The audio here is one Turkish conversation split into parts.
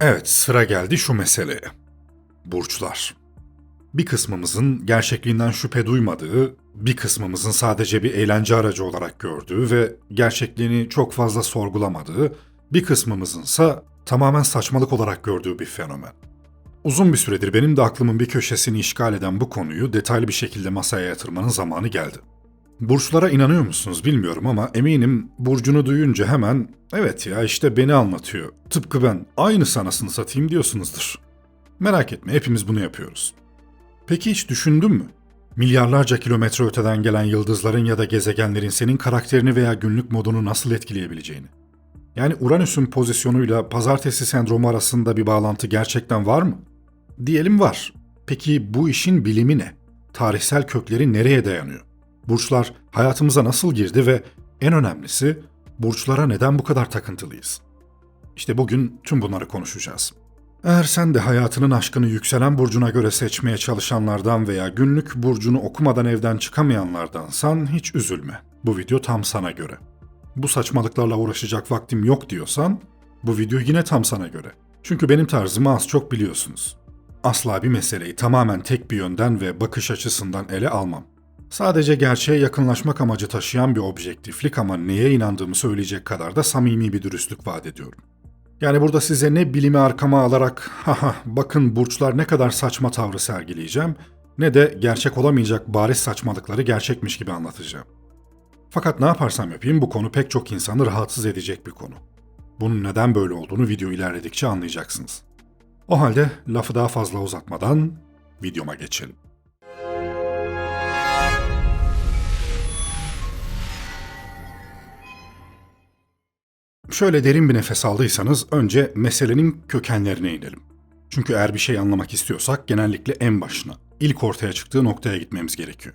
Evet, sıra geldi şu meseleye. Burçlar. Bir kısmımızın gerçekliğinden şüphe duymadığı, bir kısmımızın sadece bir eğlence aracı olarak gördüğü ve gerçekliğini çok fazla sorgulamadığı, bir kısmımızınsa tamamen saçmalık olarak gördüğü bir fenomen. Uzun bir süredir benim de aklımın bir köşesini işgal eden bu konuyu detaylı bir şekilde masaya yatırmanın zamanı geldi. Burçlara inanıyor musunuz bilmiyorum ama eminim burcunu duyunca hemen evet ya işte beni anlatıyor. Tıpkı ben aynı sanasını satayım diyorsunuzdur. Merak etme hepimiz bunu yapıyoruz. Peki hiç düşündün mü? Milyarlarca kilometre öteden gelen yıldızların ya da gezegenlerin senin karakterini veya günlük modunu nasıl etkileyebileceğini. Yani Uranüs'ün pozisyonuyla pazartesi sendromu arasında bir bağlantı gerçekten var mı? Diyelim var. Peki bu işin bilimi ne? Tarihsel kökleri nereye dayanıyor? Burçlar hayatımıza nasıl girdi ve en önemlisi burçlara neden bu kadar takıntılıyız? İşte bugün tüm bunları konuşacağız. Eğer sen de hayatının aşkını yükselen burcuna göre seçmeye çalışanlardan veya günlük burcunu okumadan evden çıkamayanlardansan hiç üzülme. Bu video tam sana göre. Bu saçmalıklarla uğraşacak vaktim yok diyorsan bu video yine tam sana göre. Çünkü benim tarzımı az çok biliyorsunuz. Asla bir meseleyi tamamen tek bir yönden ve bakış açısından ele almam. Sadece gerçeğe yakınlaşmak amacı taşıyan bir objektiflik ama neye inandığımı söyleyecek kadar da samimi bir dürüstlük vaat ediyorum. Yani burada size ne bilimi arkama alarak haha bakın burçlar ne kadar saçma tavrı sergileyeceğim ne de gerçek olamayacak bariz saçmalıkları gerçekmiş gibi anlatacağım. Fakat ne yaparsam yapayım bu konu pek çok insanı rahatsız edecek bir konu. Bunun neden böyle olduğunu video ilerledikçe anlayacaksınız. O halde lafı daha fazla uzatmadan videoma geçelim. Şöyle derin bir nefes aldıysanız önce meselenin kökenlerine inelim. Çünkü eğer bir şey anlamak istiyorsak genellikle en başına, ilk ortaya çıktığı noktaya gitmemiz gerekiyor.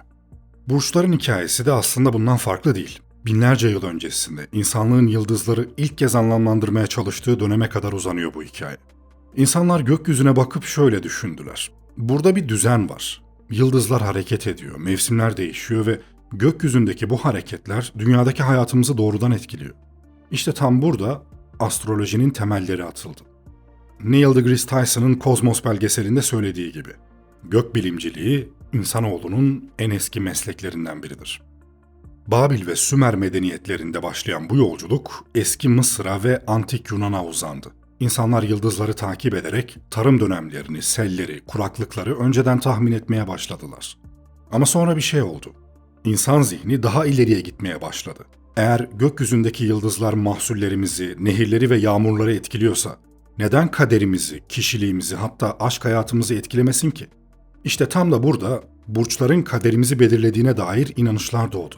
Burçların hikayesi de aslında bundan farklı değil. Binlerce yıl öncesinde insanlığın yıldızları ilk kez anlamlandırmaya çalıştığı döneme kadar uzanıyor bu hikaye. İnsanlar gökyüzüne bakıp şöyle düşündüler. Burada bir düzen var. Yıldızlar hareket ediyor, mevsimler değişiyor ve gökyüzündeki bu hareketler dünyadaki hayatımızı doğrudan etkiliyor. İşte tam burada astrolojinin temelleri atıldı. Neil deGrasse Tyson'ın Kozmos belgeselinde söylediği gibi, gökbilimciliği insanoğlunun en eski mesleklerinden biridir. Babil ve Sümer medeniyetlerinde başlayan bu yolculuk eski Mısır'a ve antik Yunan'a uzandı. İnsanlar yıldızları takip ederek tarım dönemlerini, selleri, kuraklıkları önceden tahmin etmeye başladılar. Ama sonra bir şey oldu. İnsan zihni daha ileriye gitmeye başladı. Eğer gökyüzündeki yıldızlar mahsullerimizi, nehirleri ve yağmurları etkiliyorsa, neden kaderimizi, kişiliğimizi hatta aşk hayatımızı etkilemesin ki? İşte tam da burada burçların kaderimizi belirlediğine dair inanışlar doğdu.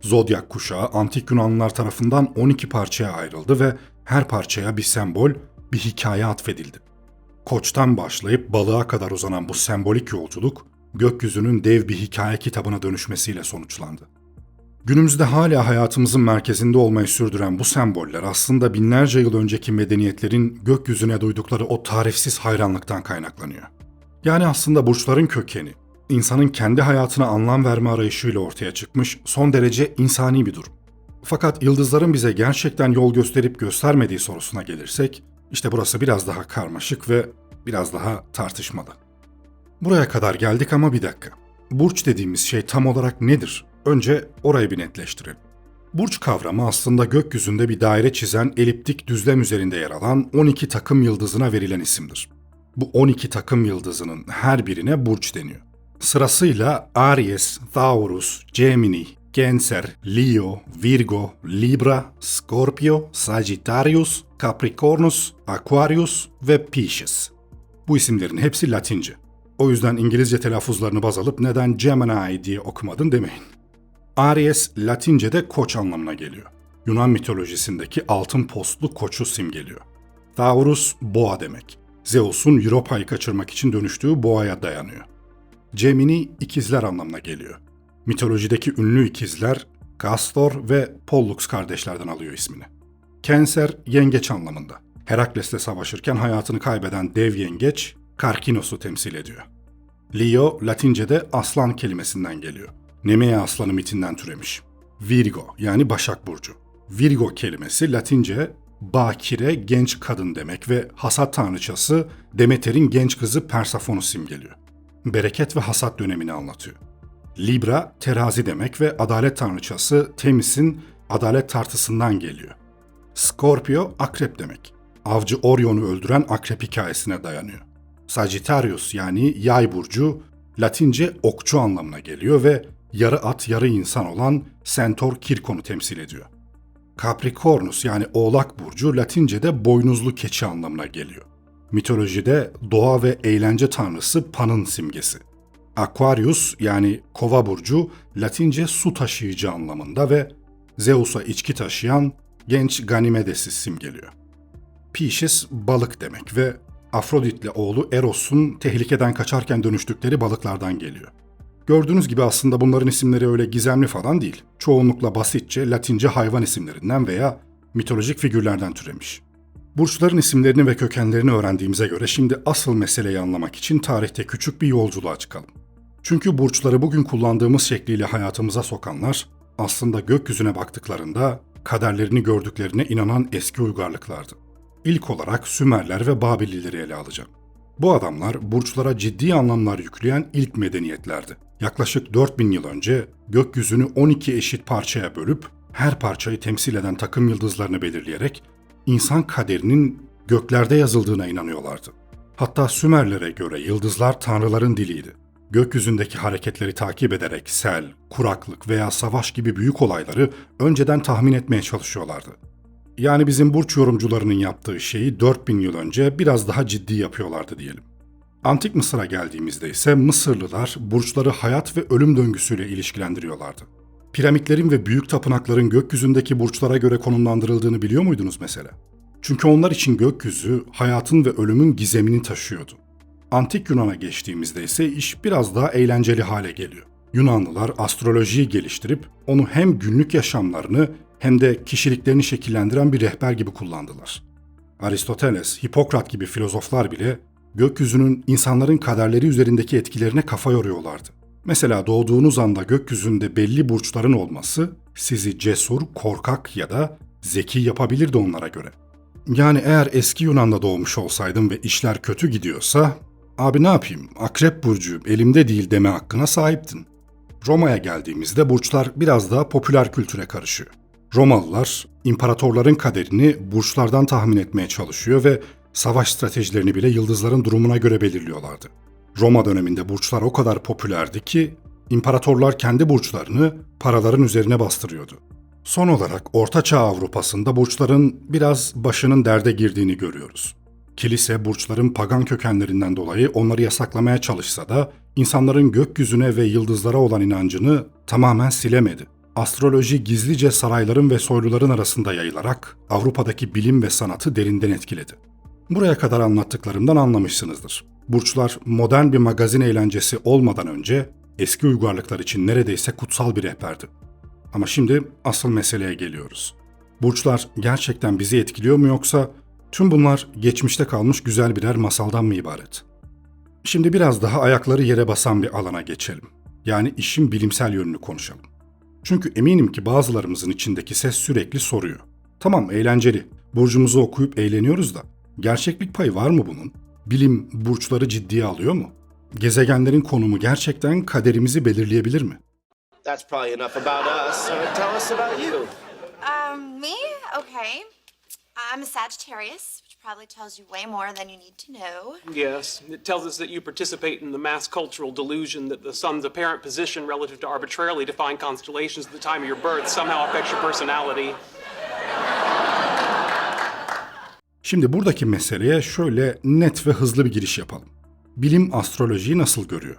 Zodyak kuşağı antik Yunanlılar tarafından 12 parçaya ayrıldı ve her parçaya bir sembol, bir hikaye atfedildi. Koçtan başlayıp balığa kadar uzanan bu sembolik yolculuk gökyüzünün dev bir hikaye kitabına dönüşmesiyle sonuçlandı. Günümüzde hala hayatımızın merkezinde olmayı sürdüren bu semboller aslında binlerce yıl önceki medeniyetlerin gökyüzüne duydukları o tarifsiz hayranlıktan kaynaklanıyor. Yani aslında burçların kökeni, insanın kendi hayatına anlam verme arayışıyla ortaya çıkmış son derece insani bir durum. Fakat yıldızların bize gerçekten yol gösterip göstermediği sorusuna gelirsek, işte burası biraz daha karmaşık ve biraz daha tartışmalı. Buraya kadar geldik ama bir dakika. Burç dediğimiz şey tam olarak nedir? Önce orayı bir netleştirelim. Burç kavramı aslında gökyüzünde bir daire çizen eliptik düzlem üzerinde yer alan 12 takım yıldızına verilen isimdir. Bu 12 takım yıldızının her birine burç deniyor. Sırasıyla Aries, Taurus, Gemini, Cancer, Leo, Virgo, Libra, Scorpio, Sagittarius, Capricornus, Aquarius ve Pisces. Bu isimlerin hepsi Latince. O yüzden İngilizce telaffuzlarını baz alıp neden Gemini diye okumadın demeyin. Aries Latince'de koç anlamına geliyor. Yunan mitolojisindeki altın postlu koçu simgeliyor. Taurus boğa demek. Zeus'un Europa'yı kaçırmak için dönüştüğü boğaya dayanıyor. Gemini ikizler anlamına geliyor. Mitolojideki ünlü ikizler Castor ve Pollux kardeşlerden alıyor ismini. Cancer yengeç anlamında. Herakles'le savaşırken hayatını kaybeden dev yengeç Karkinos'u temsil ediyor. Leo Latince'de aslan kelimesinden geliyor. Nemea aslanı mitinden türemiş. Virgo yani Başak Burcu. Virgo kelimesi Latince bakire genç kadın demek ve hasat tanrıçası Demeter'in genç kızı Persefon'u simgeliyor. Bereket ve hasat dönemini anlatıyor. Libra terazi demek ve adalet tanrıçası Temis'in adalet tartısından geliyor. Scorpio akrep demek. Avcı Orion'u öldüren akrep hikayesine dayanıyor. Sagittarius yani yay burcu Latince okçu anlamına geliyor ve yarı at yarı insan olan Centaur Kirkon'u temsil ediyor. Capricornus yani Oğlak burcu Latince'de boynuzlu keçi anlamına geliyor. Mitolojide doğa ve eğlence tanrısı Pan'ın simgesi. Aquarius yani Kova burcu Latince su taşıyıcı anlamında ve Zeus'a içki taşıyan genç Ganimedes'i simgeliyor. Pisces balık demek ve Afrodit'le oğlu Eros'un tehlikeden kaçarken dönüştükleri balıklardan geliyor. Gördüğünüz gibi aslında bunların isimleri öyle gizemli falan değil. Çoğunlukla basitçe Latince hayvan isimlerinden veya mitolojik figürlerden türemiş. Burçların isimlerini ve kökenlerini öğrendiğimize göre şimdi asıl meseleyi anlamak için tarihte küçük bir yolculuğa çıkalım. Çünkü burçları bugün kullandığımız şekliyle hayatımıza sokanlar aslında gökyüzüne baktıklarında kaderlerini gördüklerine inanan eski uygarlıklardı. İlk olarak Sümerler ve Babilileri ele alacağım. Bu adamlar burçlara ciddi anlamlar yükleyen ilk medeniyetlerdi. Yaklaşık 4000 yıl önce gökyüzünü 12 eşit parçaya bölüp her parçayı temsil eden takım yıldızlarını belirleyerek insan kaderinin göklerde yazıldığına inanıyorlardı. Hatta Sümerlere göre yıldızlar tanrıların diliydi. Gökyüzündeki hareketleri takip ederek sel, kuraklık veya savaş gibi büyük olayları önceden tahmin etmeye çalışıyorlardı. Yani bizim burç yorumcularının yaptığı şeyi 4000 yıl önce biraz daha ciddi yapıyorlardı diyelim. Antik Mısır'a geldiğimizde ise Mısırlılar burçları hayat ve ölüm döngüsüyle ilişkilendiriyorlardı. Piramitlerin ve büyük tapınakların gökyüzündeki burçlara göre konumlandırıldığını biliyor muydunuz mesela? Çünkü onlar için gökyüzü hayatın ve ölümün gizemini taşıyordu. Antik Yunan'a geçtiğimizde ise iş biraz daha eğlenceli hale geliyor. Yunanlılar astrolojiyi geliştirip onu hem günlük yaşamlarını hem de kişiliklerini şekillendiren bir rehber gibi kullandılar. Aristoteles, Hipokrat gibi filozoflar bile gökyüzünün insanların kaderleri üzerindeki etkilerine kafa yoruyorlardı. Mesela doğduğunuz anda gökyüzünde belli burçların olması sizi cesur, korkak ya da zeki yapabilirdi onlara göre. Yani eğer eski Yunan'da doğmuş olsaydım ve işler kötü gidiyorsa, abi ne yapayım akrep burcu elimde değil deme hakkına sahiptin. Roma'ya geldiğimizde burçlar biraz daha popüler kültüre karışıyor. Romalılar imparatorların kaderini burçlardan tahmin etmeye çalışıyor ve savaş stratejilerini bile yıldızların durumuna göre belirliyorlardı. Roma döneminde burçlar o kadar popülerdi ki imparatorlar kendi burçlarını paraların üzerine bastırıyordu. Son olarak Orta Çağ Avrupa'sında burçların biraz başının derde girdiğini görüyoruz. Kilise burçların pagan kökenlerinden dolayı onları yasaklamaya çalışsa da insanların gökyüzüne ve yıldızlara olan inancını tamamen silemedi. Astroloji gizlice sarayların ve soyluların arasında yayılarak Avrupa'daki bilim ve sanatı derinden etkiledi. Buraya kadar anlattıklarımdan anlamışsınızdır. Burçlar modern bir magazin eğlencesi olmadan önce eski uygarlıklar için neredeyse kutsal bir rehberdi. Ama şimdi asıl meseleye geliyoruz. Burçlar gerçekten bizi etkiliyor mu yoksa tüm bunlar geçmişte kalmış güzel birer masaldan mı ibaret? Şimdi biraz daha ayakları yere basan bir alana geçelim. Yani işin bilimsel yönünü konuşalım. Çünkü eminim ki bazılarımızın içindeki ses sürekli soruyor. Tamam eğlenceli, burcumuzu okuyup eğleniyoruz da gerçeklik payı var mı bunun? Bilim burçları ciddiye alıyor mu? Gezegenlerin konumu gerçekten kaderimizi belirleyebilir mi? That's probably enough about us. So tell us about you. Um, me? Okay. I'm a Sagittarius, probably tells you way more than you need to know. Yes, it tells us that you participate in the mass cultural delusion that the sun's apparent position relative to arbitrarily defined constellations at the time of your birth somehow affects your personality. Şimdi buradaki meseleye şöyle net ve hızlı bir giriş yapalım. Bilim astrolojiyi nasıl görüyor?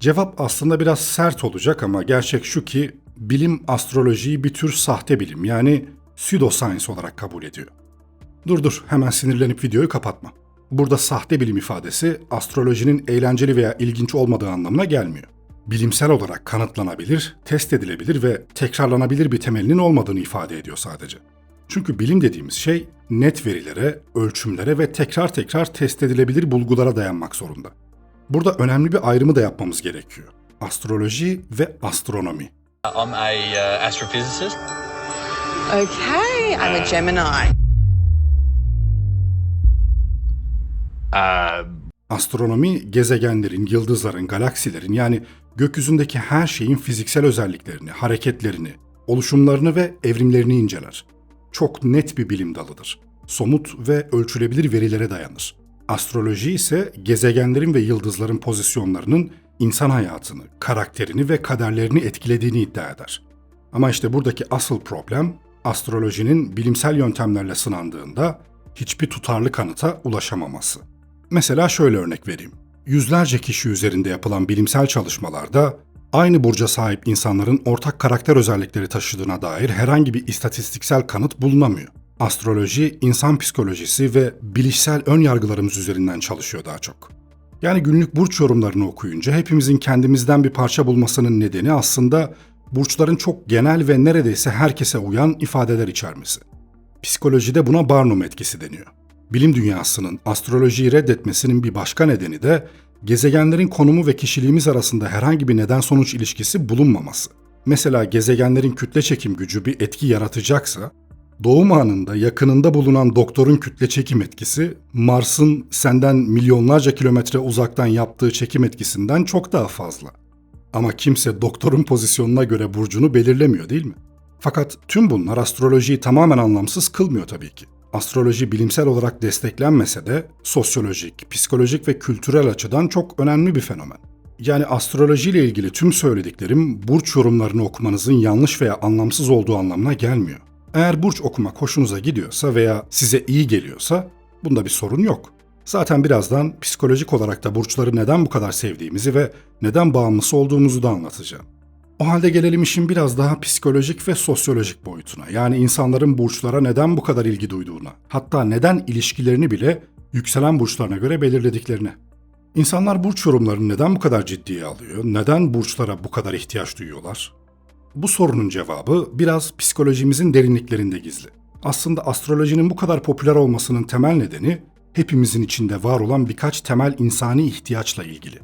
Cevap aslında biraz sert olacak ama gerçek şu ki bilim astrolojiyi bir tür sahte bilim yani pseudoscience olarak kabul ediyor. Dur dur hemen sinirlenip videoyu kapatma. Burada sahte bilim ifadesi astrolojinin eğlenceli veya ilginç olmadığı anlamına gelmiyor. Bilimsel olarak kanıtlanabilir, test edilebilir ve tekrarlanabilir bir temelinin olmadığını ifade ediyor sadece. Çünkü bilim dediğimiz şey net verilere, ölçümlere ve tekrar tekrar test edilebilir bulgulara dayanmak zorunda. Burada önemli bir ayrımı da yapmamız gerekiyor. Astroloji ve astronomi. I'm a uh, astrophysicist. Okay, I'm a Gemini. Astronomi gezegenlerin, yıldızların, galaksilerin yani gökyüzündeki her şeyin fiziksel özelliklerini, hareketlerini, oluşumlarını ve evrimlerini inceler. Çok net bir bilim dalıdır. Somut ve ölçülebilir verilere dayanır. Astroloji ise gezegenlerin ve yıldızların pozisyonlarının insan hayatını, karakterini ve kaderlerini etkilediğini iddia eder. Ama işte buradaki asıl problem astrolojinin bilimsel yöntemlerle sınandığında hiçbir tutarlı kanıta ulaşamaması. Mesela şöyle örnek vereyim. Yüzlerce kişi üzerinde yapılan bilimsel çalışmalarda aynı burca sahip insanların ortak karakter özellikleri taşıdığına dair herhangi bir istatistiksel kanıt bulunamıyor. Astroloji, insan psikolojisi ve bilişsel ön yargılarımız üzerinden çalışıyor daha çok. Yani günlük burç yorumlarını okuyunca hepimizin kendimizden bir parça bulmasının nedeni aslında burçların çok genel ve neredeyse herkese uyan ifadeler içermesi. Psikolojide buna Barnum etkisi deniyor. Bilim dünyasının astrolojiyi reddetmesinin bir başka nedeni de gezegenlerin konumu ve kişiliğimiz arasında herhangi bir neden sonuç ilişkisi bulunmaması. Mesela gezegenlerin kütle çekim gücü bir etki yaratacaksa, doğum anında yakınında bulunan doktorun kütle çekim etkisi, Mars'ın senden milyonlarca kilometre uzaktan yaptığı çekim etkisinden çok daha fazla. Ama kimse doktorun pozisyonuna göre burcunu belirlemiyor değil mi? Fakat tüm bunlar astrolojiyi tamamen anlamsız kılmıyor tabii ki. Astroloji bilimsel olarak desteklenmese de sosyolojik, psikolojik ve kültürel açıdan çok önemli bir fenomen. Yani astroloji ile ilgili tüm söylediklerim burç yorumlarını okumanızın yanlış veya anlamsız olduğu anlamına gelmiyor. Eğer burç okumak hoşunuza gidiyorsa veya size iyi geliyorsa bunda bir sorun yok. Zaten birazdan psikolojik olarak da burçları neden bu kadar sevdiğimizi ve neden bağımlısı olduğumuzu da anlatacağım. O halde gelelim işin biraz daha psikolojik ve sosyolojik boyutuna. Yani insanların burçlara neden bu kadar ilgi duyduğuna. Hatta neden ilişkilerini bile yükselen burçlarına göre belirlediklerine. İnsanlar burç yorumlarını neden bu kadar ciddiye alıyor? Neden burçlara bu kadar ihtiyaç duyuyorlar? Bu sorunun cevabı biraz psikolojimizin derinliklerinde gizli. Aslında astrolojinin bu kadar popüler olmasının temel nedeni hepimizin içinde var olan birkaç temel insani ihtiyaçla ilgili.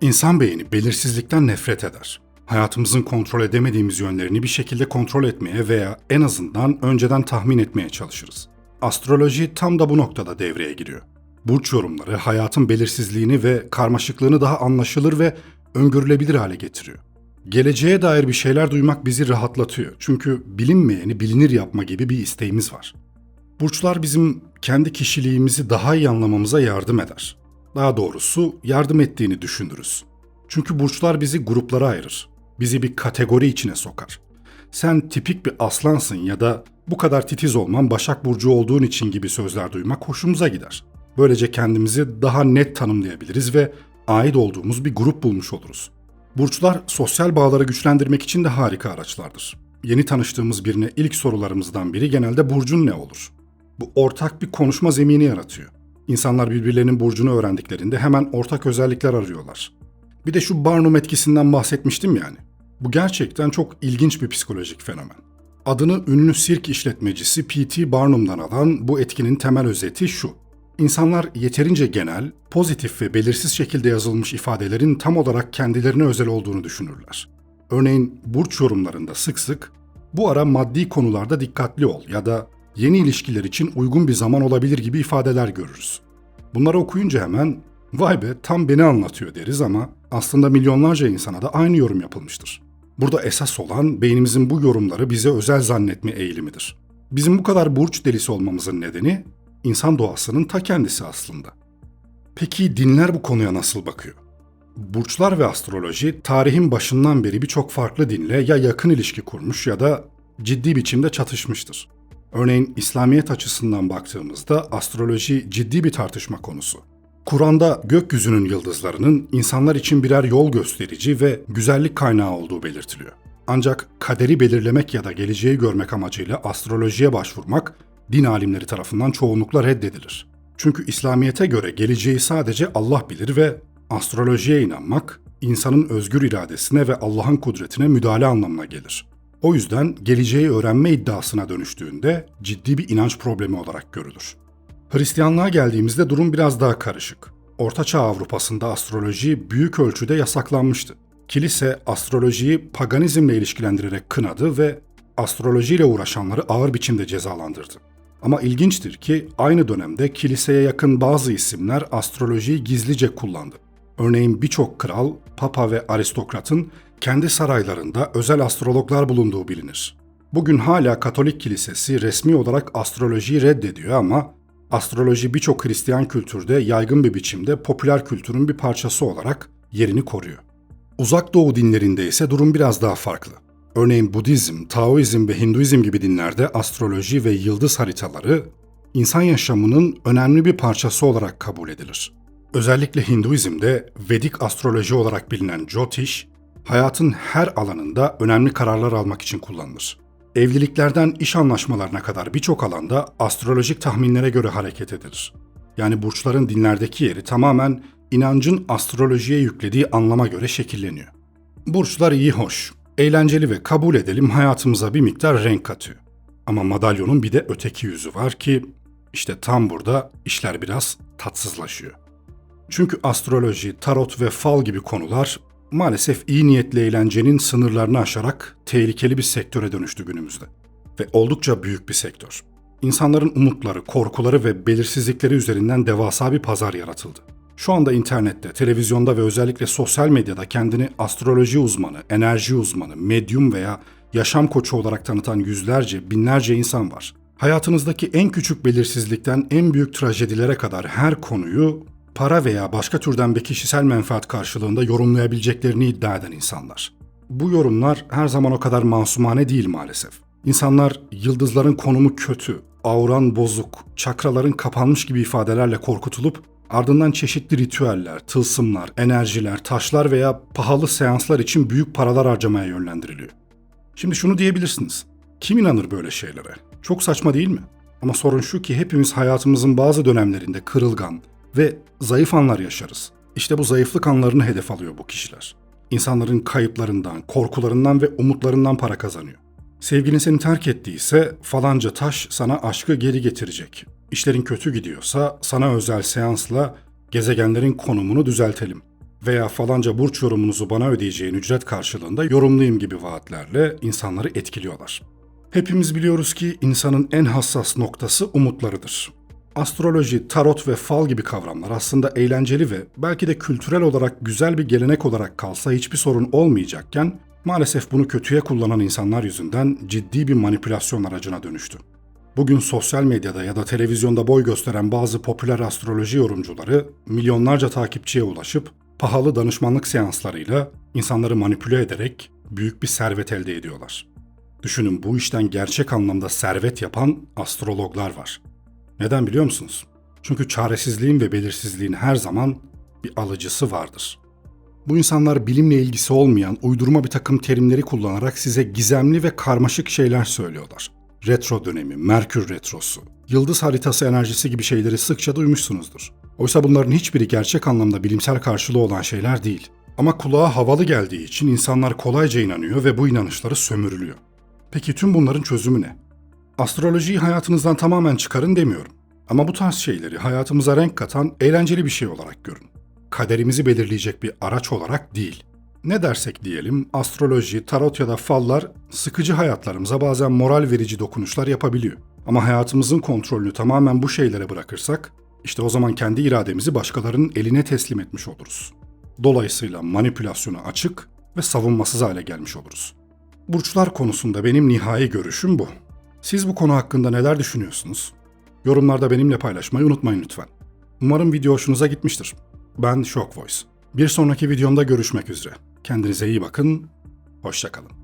İnsan beyni belirsizlikten nefret eder. Hayatımızın kontrol edemediğimiz yönlerini bir şekilde kontrol etmeye veya en azından önceden tahmin etmeye çalışırız. Astroloji tam da bu noktada devreye giriyor. Burç yorumları hayatın belirsizliğini ve karmaşıklığını daha anlaşılır ve öngörülebilir hale getiriyor. Geleceğe dair bir şeyler duymak bizi rahatlatıyor. Çünkü bilinmeyeni bilinir yapma gibi bir isteğimiz var. Burçlar bizim kendi kişiliğimizi daha iyi anlamamıza yardım eder. Daha doğrusu yardım ettiğini düşünürüz. Çünkü burçlar bizi gruplara ayırır. Bizi bir kategori içine sokar. Sen tipik bir aslansın ya da bu kadar titiz olman Başak Burcu olduğun için gibi sözler duymak hoşumuza gider. Böylece kendimizi daha net tanımlayabiliriz ve ait olduğumuz bir grup bulmuş oluruz. Burçlar sosyal bağları güçlendirmek için de harika araçlardır. Yeni tanıştığımız birine ilk sorularımızdan biri genelde burcun ne olur? Bu ortak bir konuşma zemini yaratıyor. İnsanlar birbirlerinin burcunu öğrendiklerinde hemen ortak özellikler arıyorlar. Bir de şu Barnum etkisinden bahsetmiştim yani. Bu gerçekten çok ilginç bir psikolojik fenomen. Adını ünlü sirk işletmecisi P.T. Barnum'dan alan bu etkinin temel özeti şu. İnsanlar yeterince genel, pozitif ve belirsiz şekilde yazılmış ifadelerin tam olarak kendilerine özel olduğunu düşünürler. Örneğin burç yorumlarında sık sık bu ara maddi konularda dikkatli ol ya da yeni ilişkiler için uygun bir zaman olabilir gibi ifadeler görürüz. Bunları okuyunca hemen vay be tam beni anlatıyor deriz ama aslında milyonlarca insana da aynı yorum yapılmıştır. Burada esas olan beynimizin bu yorumları bize özel zannetme eğilimidir. Bizim bu kadar burç delisi olmamızın nedeni insan doğasının ta kendisi aslında. Peki dinler bu konuya nasıl bakıyor? Burçlar ve astroloji tarihin başından beri birçok farklı dinle ya yakın ilişki kurmuş ya da ciddi biçimde çatışmıştır. Örneğin İslamiyet açısından baktığımızda astroloji ciddi bir tartışma konusu. Kur'an'da gökyüzünün yıldızlarının insanlar için birer yol gösterici ve güzellik kaynağı olduğu belirtiliyor. Ancak kaderi belirlemek ya da geleceği görmek amacıyla astrolojiye başvurmak din alimleri tarafından çoğunlukla reddedilir. Çünkü İslamiyete göre geleceği sadece Allah bilir ve astrolojiye inanmak insanın özgür iradesine ve Allah'ın kudretine müdahale anlamına gelir. O yüzden geleceği öğrenme iddiasına dönüştüğünde ciddi bir inanç problemi olarak görülür. Hristiyanlığa geldiğimizde durum biraz daha karışık. Ortaçağ Avrupa'sında astroloji büyük ölçüde yasaklanmıştı. Kilise astrolojiyi paganizmle ilişkilendirerek kınadı ve astrolojiyle uğraşanları ağır biçimde cezalandırdı. Ama ilginçtir ki aynı dönemde kiliseye yakın bazı isimler astrolojiyi gizlice kullandı. Örneğin birçok kral, papa ve aristokratın kendi saraylarında özel astrologlar bulunduğu bilinir. Bugün hala Katolik Kilisesi resmi olarak astrolojiyi reddediyor ama astroloji birçok Hristiyan kültürde yaygın bir biçimde popüler kültürün bir parçası olarak yerini koruyor. Uzak Doğu dinlerinde ise durum biraz daha farklı. Örneğin Budizm, Taoizm ve Hinduizm gibi dinlerde astroloji ve yıldız haritaları insan yaşamının önemli bir parçası olarak kabul edilir. Özellikle Hinduizm'de Vedik astroloji olarak bilinen Jyotish, hayatın her alanında önemli kararlar almak için kullanılır. Evliliklerden iş anlaşmalarına kadar birçok alanda astrolojik tahminlere göre hareket edilir. Yani burçların dinlerdeki yeri tamamen inancın astrolojiye yüklediği anlama göre şekilleniyor. Burçlar iyi hoş, eğlenceli ve kabul edelim hayatımıza bir miktar renk katıyor. Ama madalyonun bir de öteki yüzü var ki işte tam burada işler biraz tatsızlaşıyor. Çünkü astroloji, tarot ve fal gibi konular maalesef iyi niyetli eğlencenin sınırlarını aşarak tehlikeli bir sektöre dönüştü günümüzde. Ve oldukça büyük bir sektör. İnsanların umutları, korkuları ve belirsizlikleri üzerinden devasa bir pazar yaratıldı. Şu anda internette, televizyonda ve özellikle sosyal medyada kendini astroloji uzmanı, enerji uzmanı, medyum veya yaşam koçu olarak tanıtan yüzlerce, binlerce insan var. Hayatınızdaki en küçük belirsizlikten en büyük trajedilere kadar her konuyu para veya başka türden bir kişisel menfaat karşılığında yorumlayabileceklerini iddia eden insanlar. Bu yorumlar her zaman o kadar masumane değil maalesef. İnsanlar yıldızların konumu kötü, auran bozuk, çakraların kapanmış gibi ifadelerle korkutulup ardından çeşitli ritüeller, tılsımlar, enerjiler, taşlar veya pahalı seanslar için büyük paralar harcamaya yönlendiriliyor. Şimdi şunu diyebilirsiniz. Kim inanır böyle şeylere? Çok saçma değil mi? Ama sorun şu ki hepimiz hayatımızın bazı dönemlerinde kırılgan ve zayıf anlar yaşarız. İşte bu zayıflık anlarını hedef alıyor bu kişiler. İnsanların kayıplarından, korkularından ve umutlarından para kazanıyor. Sevgilin seni terk ettiyse falanca taş sana aşkı geri getirecek. İşlerin kötü gidiyorsa sana özel seansla gezegenlerin konumunu düzeltelim. Veya falanca burç yorumunuzu bana ödeyeceğin ücret karşılığında yorumlayayım gibi vaatlerle insanları etkiliyorlar. Hepimiz biliyoruz ki insanın en hassas noktası umutlarıdır. Astroloji, tarot ve fal gibi kavramlar aslında eğlenceli ve belki de kültürel olarak güzel bir gelenek olarak kalsa hiçbir sorun olmayacakken maalesef bunu kötüye kullanan insanlar yüzünden ciddi bir manipülasyon aracına dönüştü. Bugün sosyal medyada ya da televizyonda boy gösteren bazı popüler astroloji yorumcuları milyonlarca takipçiye ulaşıp pahalı danışmanlık seanslarıyla insanları manipüle ederek büyük bir servet elde ediyorlar. Düşünün bu işten gerçek anlamda servet yapan astrologlar var. Neden biliyor musunuz? Çünkü çaresizliğin ve belirsizliğin her zaman bir alıcısı vardır. Bu insanlar bilimle ilgisi olmayan uydurma bir takım terimleri kullanarak size gizemli ve karmaşık şeyler söylüyorlar. Retro dönemi, Merkür retrosu, yıldız haritası enerjisi gibi şeyleri sıkça duymuşsunuzdur. Oysa bunların hiçbiri gerçek anlamda bilimsel karşılığı olan şeyler değil. Ama kulağa havalı geldiği için insanlar kolayca inanıyor ve bu inanışları sömürülüyor. Peki tüm bunların çözümü ne? Astrolojiyi hayatınızdan tamamen çıkarın demiyorum. Ama bu tarz şeyleri hayatımıza renk katan eğlenceli bir şey olarak görün. Kaderimizi belirleyecek bir araç olarak değil. Ne dersek diyelim, astroloji, tarot ya da fallar sıkıcı hayatlarımıza bazen moral verici dokunuşlar yapabiliyor. Ama hayatımızın kontrolünü tamamen bu şeylere bırakırsak, işte o zaman kendi irademizi başkalarının eline teslim etmiş oluruz. Dolayısıyla manipülasyona açık ve savunmasız hale gelmiş oluruz. Burçlar konusunda benim nihai görüşüm bu. Siz bu konu hakkında neler düşünüyorsunuz? Yorumlarda benimle paylaşmayı unutmayın lütfen. Umarım video hoşunuza gitmiştir. Ben Shock Voice. Bir sonraki videomda görüşmek üzere. Kendinize iyi bakın. Hoşçakalın.